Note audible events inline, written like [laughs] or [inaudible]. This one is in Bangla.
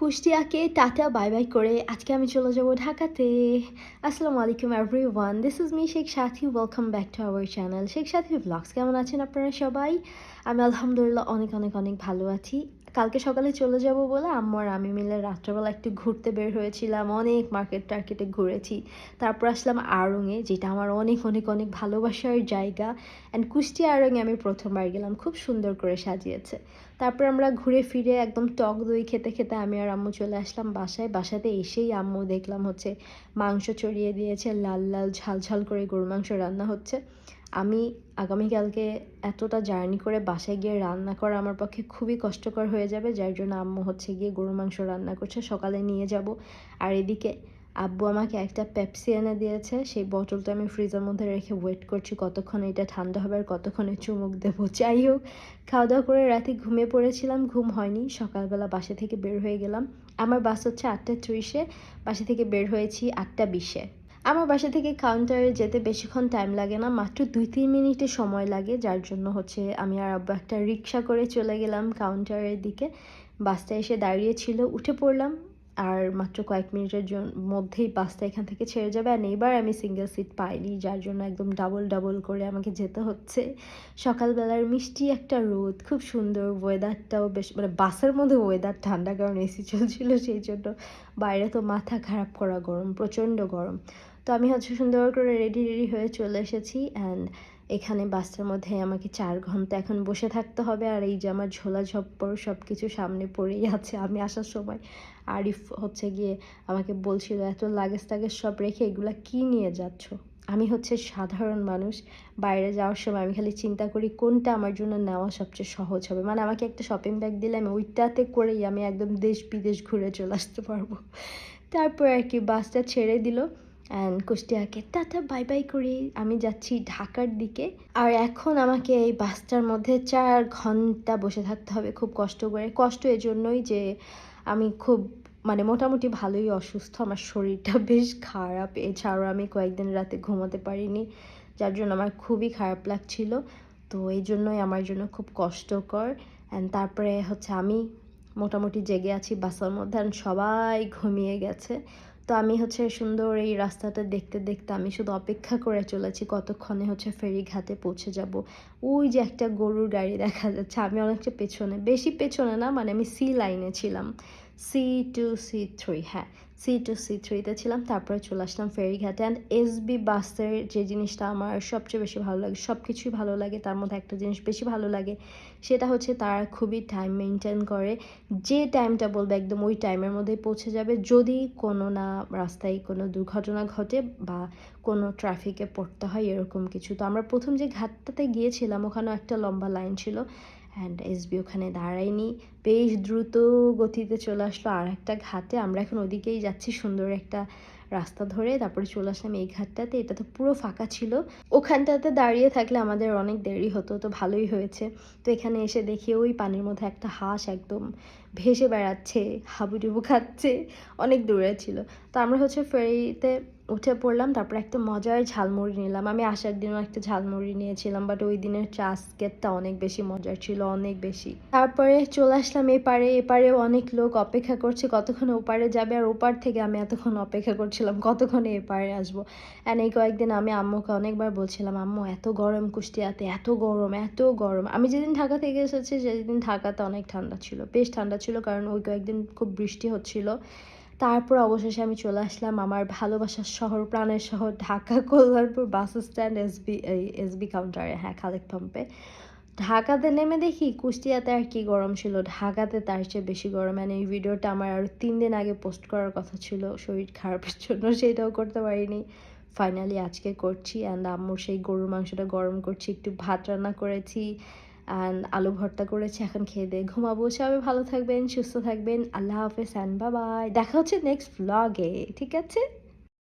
কুষ্টিয়াকে টাটা বাই বাই করে আজকে আমি চলে যাব ঢাকাতে। আসসালামু আলাইকুম everyone this is me Sheikh Sathi welcome back to our channel Sheikh Sathi vlogs কেমন আছেন আপনারা সবাই? আমি আলহামদুলিল্লাহ অনেক অনেক অনেক ভালো আছি। কালকে সকালে চলে যাব বলে আম্মু আর আমি মিলে রাত্রেবেলা একটু ঘুরতে বের হয়েছিলাম, অনেক মার্কেট টার্কেটে ঘুরেছি। তারপর আসলাম আড়ংয়ে যেটা আমার অনেক অনেক অনেক ভালোবাসার জায়গা। অ্যান্ড কুষ্টিয়া আড়ংয়ে আমি প্রথমবার গেলাম, খুব সুন্দর করে সাজিয়েছে। তারপর আমরা ঘুরে ফিরে একদম টক দই খেতে খেতে আমি আর আম্মু চলে আসলাম বাসায়। বাসাতে এসেই আম্মু দেখলাম হচ্ছে মাংস চড়িয়ে দিয়েছে, লাল লাল, ঝাল ঝাল করে গরু মাংস রান্না হচ্ছে। আমি আগামীকালকে এতটা জার্নি করে বাসায় গিয়ে রান্না করা আমার পক্ষে খুবই কষ্টকর হয়ে যাবে, যার জন্য আম্মু হচ্ছে গিয়ে গরু মাংস রান্না করছে, সকালে নিয়ে যাব। আর এদিকে আব্বু আমাকে একটা পেপসি এনে দিয়েছে, সেই বোতলটা আমি ফ্রিজের মধ্যে রেখে ওয়েট করছি কতক্ষণ এটা ঠান্ডা হবে আর কতক্ষণে চুমুক দেবো। যাই হোক খাওয়া দাওয়া করে রাতে ঘুমিয়ে পড়েছিলাম, ঘুম হয়নি, সকালবেলা বাসা থেকে বের হয়ে গেলাম। আমার বাস হচ্ছে আটটা ত্রিশে, বাসা থেকে বের হয়েছি আটটা বিশে। আমার বাসা থেকে কাউন্টারে যেতে বেশিক্ষণ টাইম লাগে না, মাত্র দুই, তিন মিনিটে সময় লাগে, যার জন্য হচ্ছে আমি আর আব্বু একটা রিক্সা করে চলে গেলাম কাউন্টারের দিকে। বাসটা এসে দাঁড়িয়েছিল উঠে পড়লাম, আর মাত্র কয়েক মিনিটের মধ্যেই বাসটা এখান থেকে ছেড়ে যাবে আর এইবার আমি সিঙ্গেল সিট পাইনি, যার জন্য একদম ডাবল ডাবল করে আমাকে যেতে হচ্ছে। সকালবেলার মিষ্টি একটা রোদ, খুব সুন্দর ওয়েদারটাও বেশ মানে বাসের মধ্যে ওয়েদার ঠান্ডা কারণ এসি চলছিল, সেই জন্য বাইরে তো মাথা খারাপ করা গরম, প্রচণ্ড গরম। তো আমি হচ্ছে সুন্দর করে রেডি রেডি হয়ে চলে এসেছি অ্যান্ড এখানে বাসটার মধ্যে আমাকে চার ঘণ্টা এখন বসে থাকতে হবে আর এই যে আমার ঝোলা ঝপ্পর সব কিছু সামনে পড়েই আছে আমি আসার সময়। আরিফ হচ্ছে গিয়ে আমাকে বলছিল, এত লাগেজ টাগেজ সব রেখে এগুলা কি নিয়ে যাচ্ছ? আমি হচ্ছে সাধারণ মানুষ, বাইরে যাওয়ার সময় আমি খালি চিন্তা করি কোনটা আমার জন্য নেওয়া সবচেয়ে সহজ হবে। মানে আমাকে একটা শপিং ব্যাগ দিলে আমি ওইটাতে করেই আমি একদম দেশ বিদেশ ঘুরে চলে আসতে পারব। তারপর আর কি বাসটা ছেড়ে দিল। অ্যান্ড কুষ্টিয়াকে টাটা বাই বাই করে। আমি যাচ্ছি ঢাকার দিকে। আর এখন আমাকে এই বাসটার মধ্যে চার ঘণ্টা বসে থাকতে হবে, খুব কষ্ট করে। কষ্ট এজন্যই যে আমি খুব মানে মোটামুটি ভালোই অসুস্থ। আমার শরীরটা [laughs] বেশ খারাপ। এছাড়াও আমি কয়েকদিন রাতে ঘুমাতে পারিনি, যার জন্য আমার খুবই খারাপ লাগছিল। তো এই জন্যই আমার জন্য খুব কষ্টকর। অ্যান্ড তারপরে হচ্ছে আমি মোটামুটি জেগে আছি বাসের মধ্যে। আর সবাই ঘুমিয়ে গেছে। তো আমি হচ্ছে সুন্দর এই রাস্তাটা দেখতে দেখতে আমি শুধু অপেক্ষা করে চলেছি কতক্ষণে হচ্ছে ফেরিঘাটে পৌঁছে যাব। ওই যে একটা গরুর গাড়ি দেখা যাচ্ছে, আমি অনেকটা পেছনে, বেশি পেছনে না মানে আমি সি লাইনে ছিলাম। সি টু সি থ্রি হ্যাঁ। সি টু সি থ্রিতে ছিলাম, তারপরে চলে আসলাম ফেরিঘাটে অ্যান্ড এস বি বাসের যে জিনিসটা আমার সবচেয়ে বেশি ভালো লাগে সব কিছুই ভালো লাগে, তার মধ্যে একটা জিনিস বেশি ভালো লাগে, সেটা হচ্ছে তারা খুবই টাইম মেনটেন করে। যে টাইমটা বলবে একদম ওই টাইমের মধ্যেই পৌঁছে যাবে। যদি কোনো না রাস্তায় কোনো দুর্ঘটনা ঘটে বা কোনো ট্রাফিকে পড়তে হয়, এরকম কিছু। তো আমরা প্রথম যে ঘাটটাতে গিয়েছিলাম, ওখানেও একটা লম্বা লাইন ছিল। অ্যান্ড এসবি ওখানে দাঁড়ায়নি। বেশ দ্রুত গতিতে চলে আসলো আর একটা ঘাটে। আমরা এখন ওদিকেই যাচ্ছি সুন্দর একটা রাস্তা ধরে, তারপরে চলে আসলাম এই ঘাটটাতে। এটা তো পুরো ফাঁকা ছিল। ওখানটাতে দাঁড়িয়ে থাকলে আমাদের অনেক দেরি হতো, তো ভালোই হয়েছে। তো এখানে এসে দেখি ওই পানির মধ্যে একটা হাঁস একদম ভেসে বেড়াচ্ছে, হাবুডুবু খাচ্ছে, অনেক দূরে ছিল। তো আমরা হচ্ছে ফেরিতে উঠে পড়লাম, তারপর একটা মজার ঝালমুড়ি নিলাম। আমি আসার দিনও একটা ঝালমুড়ি নিয়েছিলাম বাট ওই দিনের চাস্কেটটা অনেক বেশি মজার ছিল, অনেক বেশি। তারপরে চলে আসলাম এপারে এপারেও অনেক লোক অপেক্ষা করছে কতক্ষণ ওপারে যাবে আর ওপার থেকে আমি এতক্ষণ অপেক্ষা করছিলাম কতক্ষণে এপারে আসব। অ্যান্ড এই কয়েকদিন আমি আম্মুকে অনেকবার বলছিলাম, আম্মু, এত গরম কুষ্টিয়াতে, এত গরম এত গরম। আমি যেদিন ঢাকা থেকে এসেছি সেদিন ঢাকাতে অনেক ঠান্ডা ছিল, বেশ ঠান্ডা ছিল কারণ ওই কয়েকদিন খুব বৃষ্টি হচ্ছিল। তারপর অবশেষে আমি চলে আসলাম আমার ভালোবাসার শহর, প্রাণের শহর Dhaka Kalyanpur bus stand SB এই এসবি কাউন্টারে হ্যাঁ খালেক পাম্পে ঢাকাতে নেমে দেখি কুষ্টিয়াতে আর কি গরম ছিল। ঢাকাতে তার চেয়ে বেশি গরম। মানে এই ভিডিওটা আমার আরও তিন দিন আগে পোস্ট করার কথা ছিল। শরীর খারাপের জন্য সেটাও করতে পারিনি। ফাইনালি আজকে করছি। অ্যান্ড আম্মুর সেই গরুর মাংসটা গরম করছি। একটু ভাত রান্না করেছি। অ্যান্ড আলু ভর্তা করেছি। এখন খেয়ে দিয়ে ঘুমাবো। সবাই ভালো থাকবেন, সুস্থ থাকবেন। আল্লাহ হাফেজ। অ্যান্ড বাবাই দেখা হচ্ছে নেক্সট ব্লগে ঠিক আছে?